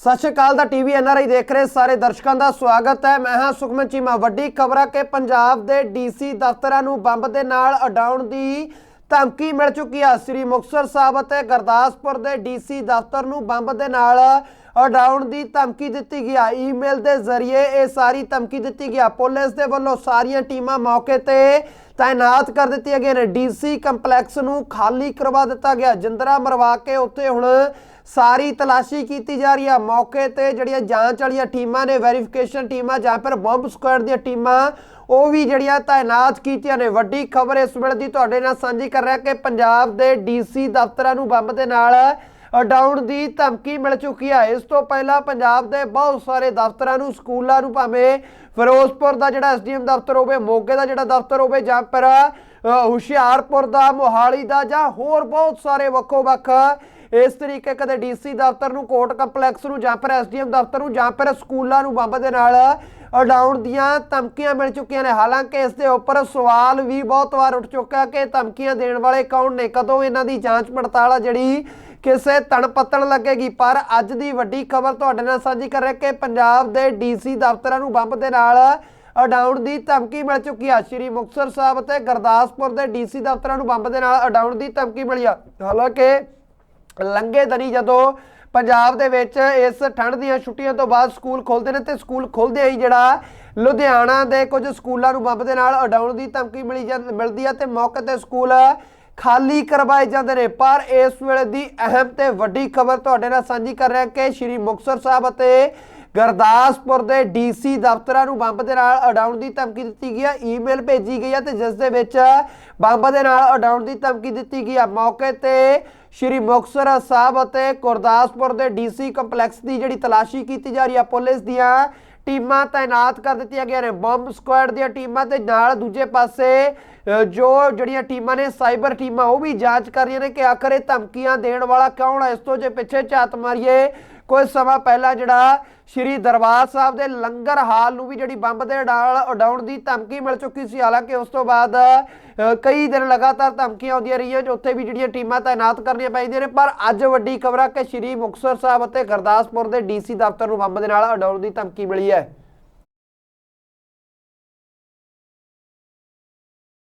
ਸਤਿ ਸ਼੍ਰੀ ਅਕਾਲ ਦਾ TV NRI ਦੇਖ ਰਹੇ ਸਾਰੇ ਦਰਸ਼ਕਾਂ ਦਾ ਸਵਾਗਤ ਹੈ। ਮੈਂ ਹਾਂ ਸੁਖਮਨ ਚੀਮਾ। ਵੱਡੀ ਖਬਰ ਹੈ ਕਿ ਪੰਜਾਬ ਦੇ ਡੀਸੀ ਦਫ਼ਤਰਾਂ ਨੂੰ ਬੰਬ ਦੇ ਨਾਲ ਉਡਾਉਣ ਦੀ ਧਮਕੀ ਮਿਲ ਚੁੱਕੀ ਆ। ਸ੍ਰੀ ਮੁਕਤਸਰ ਸਾਹਿਬ ਅਤੇ ਗੁਰਦਾਸਪੁਰ ਦੇ ਡੀਸੀ ਦਫ਼ਤਰ ਨੂੰ ਬੰਬ ਦੇ ਨਾਲ ਉਡਾਉਣ ਦੀ ਧਮਕੀ ਦਿੱਤੀ ਗਈ ਆ। ਈਮੇਲ ਦੇ ਜ਼ਰੀਏ ਇਹ ਸਾਰੀ ਧਮਕੀ ਦਿੱਤੀ ਗਈ ਹੈ ਪੁਲਿਸ ਦੇ ਵੱਲੋਂ ਸਾਰੀਆਂ ਟੀਮਾਂ ਮੌਕੇ ਤੇ ਤਾਇਨਾਤ ਕਰ ਦਿੱਤੀਆਂ ਗਈਆਂ ਨੇ ਡੀਸੀ ਕੰਪਲੈਕਸ ਨੂੰ ਖਾਲੀ ਕਰਵਾ ਦਿੱਤਾ ਗਿਆ। ਜਿੰਦਰਾ ਮਰਵਾ ਕੇ ਉੱਥੇ ਹੁਣ ਸਾਰੀ ਤਲਾਸ਼ੀ ਕੀਤੀ ਜਾ ਰਹੀ ਹੈ। ਮੌਕੇ ਤੇ ਜਿਹੜੀਆਂ ਜਾਂਚ ਵਾਲੀਆਂ ਟੀਮਾਂ ਨੇ, ਵੈਰੀਫਿਕੇਸ਼ਨ ਟੀਮਾਂ ਜਾਂ ਫਿਰ ਬੰਬ ਸਕੁਐਡ ਦੀਆਂ ਟੀਮਾਂ, ਉਹ ਵੀ ਜਿਹੜੀਆਂ ਤਾਇਨਾਤ ਕੀਤੀਆਂ ਨੇ। ਵੱਡੀ ਖਬਰ ਇਸ ਵੇਲੇ ਦੀ ਤੁਹਾਡੇ ਨਾਲ ਸਾਂਝੀ ਕਰ ਰਿਹਾ ਕਿ ਪੰਜਾਬ ਦੇ ਡੀਸੀ ਦਫ਼ਤਰਾਂ ਨੂੰ ਬੰਬ ਦੇ ਨਾਲ ਉਡਾਉਣ ਦੀ ਧਮਕੀ ਮਿਲ ਚੁੱਕੀ ਹੈ ਇਸ ਤੋਂ ਪਹਿਲਾਂ ਪੰਜਾਬ ਦੇ ਬਹੁਤ ਸਾਰੇ ਦਫ਼ਤਰਾਂ ਨੂੰ, ਸਕੂਲਾਂ ਨੂੰ ਭਾਵੇਂ ਫਿਰੋਜ਼ਪੁਰ ਦਾ ਜਿਹੜਾ ਐਸਡੀਐਮ ਦਫ਼ਤਰ ਹੋਵੇ, ਮੋਗੇ ਦਾ ਜਿਹੜਾ ਦਫ਼ਤਰ ਹੋਵੇ, ਜਾਂ ਫਿਰ ਹੁਸ਼ਿਆਰਪੁਰ ਦਾ, ਮੋਹਾਲੀ ਦਾ, ਜਾਂ ਹੋਰ ਬਹੁਤ ਸਾਰੇ ਵੱਖੋ ਵੱਖ ਇਸ ਤਰੀਕੇ ਕਦੇ ਡੀਸੀ ਦਫ਼ਤਰ ਨੂੰ, ਕੋਰਟ ਕੰਪਲੈਕਸ ਨੂੰ, ਜਾਂ ਫਿਰ ਐਸਡੀਐਮ ਦਫ਼ਤਰ ਨੂੰ, ਜਾਂ ਫਿਰ ਸਕੂਲਾਂ ਨੂੰ ਬੰਬ ਦੇ ਨਾਲ ਉਡਾਉਣ ਦੀਆਂ ਧਮਕੀਆਂ ਮਿਲ ਚੁੱਕੀਆਂ ਨੇ। ਹਾਲਾਂਕਿ ਇਸ ਦੇ ਉੱਪਰ ਸਵਾਲ ਵੀ ਬਹੁਤ ਵਾਰ ਉੱਠ ਚੁੱਕਾ ਕਿ ਧਮਕੀਆਂ ਦੇਣ ਵਾਲੇ ਕੌਣ ਨੇ, ਕਦੋਂ ਇਹਨਾਂ ਦੀ ਜਾਂਚ ਪੜਤਾਲ ਆ ਜਿਹੜੀ ਕਿਸੇ ਤਣ ਪੱਤਣ ਲੱਗੇਗੀ, ਪਰ ਅੱਜ ਦੀ ਵੱਡੀ ਖਬਰ ਤੁਹਾਡੇ ਨਾਲ ਸਾਂਝੀ ਕਰ ਰਿਹਾ ਕਿ ਪੰਜਾਬ ਦੇ ਡੀਸੀ ਦਫ਼ਤਰਾਂ ਨੂੰ ਬੰਬ ਦੇ ਨਾਲ ਉਡਾਉਣ ਦੀ ਧਮਕੀ ਮਿਲ ਚੁੱਕੀ ਆ। ਸ਼੍ਰੀ ਮੁਕਤਸਰ ਸਾਹਿਬ ਅਤੇ ਗੁਰਦਾਸਪੁਰ ਦੇ ਡੀਸੀ ਦਫ਼ਤਰਾਂ ਨੂੰ ਬੰਬ ਦੇ ਨਾਲ ਉਡਾਉਣ ਦੀ ਧਮਕੀ ਮਿਲੀ ਆ। ਹਾਲਾਂਕਿ ਲੰਗੇ ਦਨੀ ਜਦੋਂ ਪੰਜਾਬ ਦੇ ਵਿੱਚ ਇਸ ਠੰਡ ਦੀਆਂ ਛੁੱਟੀਆਂ ਤੋਂ ਬਾਅਦ ਸਕੂਲ ਖੁੱਲਦੇ ਨੇ ਤੇ ਸਕੂਲ ਖੁੱਲਦੇ ਹੀ ਜਿਹੜਾ ਲੁਧਿਆਣਾ ਦੇ ਕੁਝ ਸਕੂਲਾਂ ਨੂੰ ਬੰਬ ਦੇ ਨਾਲ ਉਡਾਉਣ ਦੀ ਧਮਕੀ ਮਿਲੀ ਜਾਂ ਮਿਲਦੀ ਆ ਤੇ ਮੌਕੇ ਤੇ ਸਕੂਲ ਖਾਲੀ ਕਰਵਾਏ ਜਾਂਦੇ ਨੇ। ਪਰ ਇਸ ਵੇਲੇ ਦੀ ਅਹਿਮ ਤੇ ਵੱਡੀ ਖਬਰ ਤੁਹਾਡੇ ਨਾਲ ਸਾਂਝੀ ਕਰ ਰਿਹਾ ਕਿ ਸ਼੍ਰੀ ਮੁਕਤਸਰ ਸਾਹਿਬ ਅਤੇ ਗੁਰਦਾਸਪੁਰ ਦੇ ਡੀਸੀ ਦਫ਼ਤਰਾਂ ਨੂੰ ਬੰਬ ਦੇ ਨਾਲ ਉਡਾਉਣ ਦੀ ਧਮਕੀ ਦਿੱਤੀ ਗਈ ਹੈ। ਈਮੇਲ ਭੇਜੀ ਗਈ ਹੈ ਤੇ ਜਿਸ ਦੇ ਵਿੱਚ ਬੰਬ ਦੇ ਨਾਲ ਉਡਾਉਣ ਦੀ ਧਮਕੀ ਦਿੱਤੀ ਗਈ ਹੈ। ਮੌਕੇ ਤੇ ਸ਼੍ਰੀ ਮੁਕਤਸਰ ਸਾਹਿਬ ਅਤੇ ਗੁਰਦਾਸਪੁਰ ਦੇ ਡੀਸੀ ਕੰਪਲੈਕਸ ਦੀ ਜਿਹੜੀ ਤਲਾਸ਼ੀ ਕੀਤੀ ਜਾ ਰਹੀ ਹੈ, ਪੁਲਿਸ ਦੀਆਂ ਟੀਮਾਂ ਤਾਇਨਾਤ ਕਰ ਦਿੱਤੀਆਂ ਗਈਆਂ ਨੇ। ਬੰਬ ਸਕੁਐਡ ਦੀਆਂ ਟੀਮਾਂ ਤੇ ਨਾਲ ਦੂਜੇ ਪਾਸੇ ਜੋ ਜਿਹੜੀਆਂ ਟੀਮਾਂ ਨੇ, ਸਾਈਬਰ ਟੀਮਾਂ, ਉਹ ਵੀ ਜਾਂਚ ਕਰ ਰਹੀਆਂ ਨੇ ਕਿ ਆਖਰ ਇਹ ਧਮਕੀਆਂ ਦੇਣ ਵਾਲਾ ਕੌਣ ਹੈ? ਇਸ ਤੋਂ ਜੇ ਪਿੱਛੇ ਝਾਤ ਮਾਰੀਏ, ਕੁਝ ਸਮਾਂ ਪਹਿਲਾਂ ਜਿਹੜਾ ਸ਼੍ਰੀ ਦਰਬਾਰ ਸਾਹਿਬ ਦੇ ਲੰਗਰ ਹਾਲ ਨੂੰ ਵੀ ਜਿਹੜੀ ਬੰਬ ਦੇ ਨਾਲ ਉਡਾਉਣ ਦੀ ਧਮਕੀ ਮਿਲ ਚੁੱਕੀ ਸੀ। ਹਾਲਾਂਕਿ ਉਸ ਤੋਂ ਬਾਅਦ ਕਈ ਦਿਨ ਲਗਾਤਾਰ ਧਮਕੀਆਂ ਆਉਂਦੀਆਂ ਰਹੀਆਂ, ਜੋ ਉੱਥੇ ਵੀ ਜਿਹੜੀਆਂ ਟੀਮਾਂ ਤਾਇਨਾਤ ਕਰਨੀਆਂ ਪੈਂਦੀਆਂ ਨੇ। ਪਰ ਅੱਜ ਵੱਡੀ ਖਬਰ ਆ ਕਿ ਸ਼੍ਰੀ ਮੁਕਤਸਰ ਸਾਹਿਬ ਅਤੇ ਗੁਰਦਾਸਪੁਰ ਦੇ ਡੀਸੀ ਦਫ਼ਤਰ ਨੂੰ ਬੰਬ ਦੇ ਨਾਲ ਉਡਾਉਣ ਦੀ ਧਮਕੀ ਮਿਲੀ ਹੈ।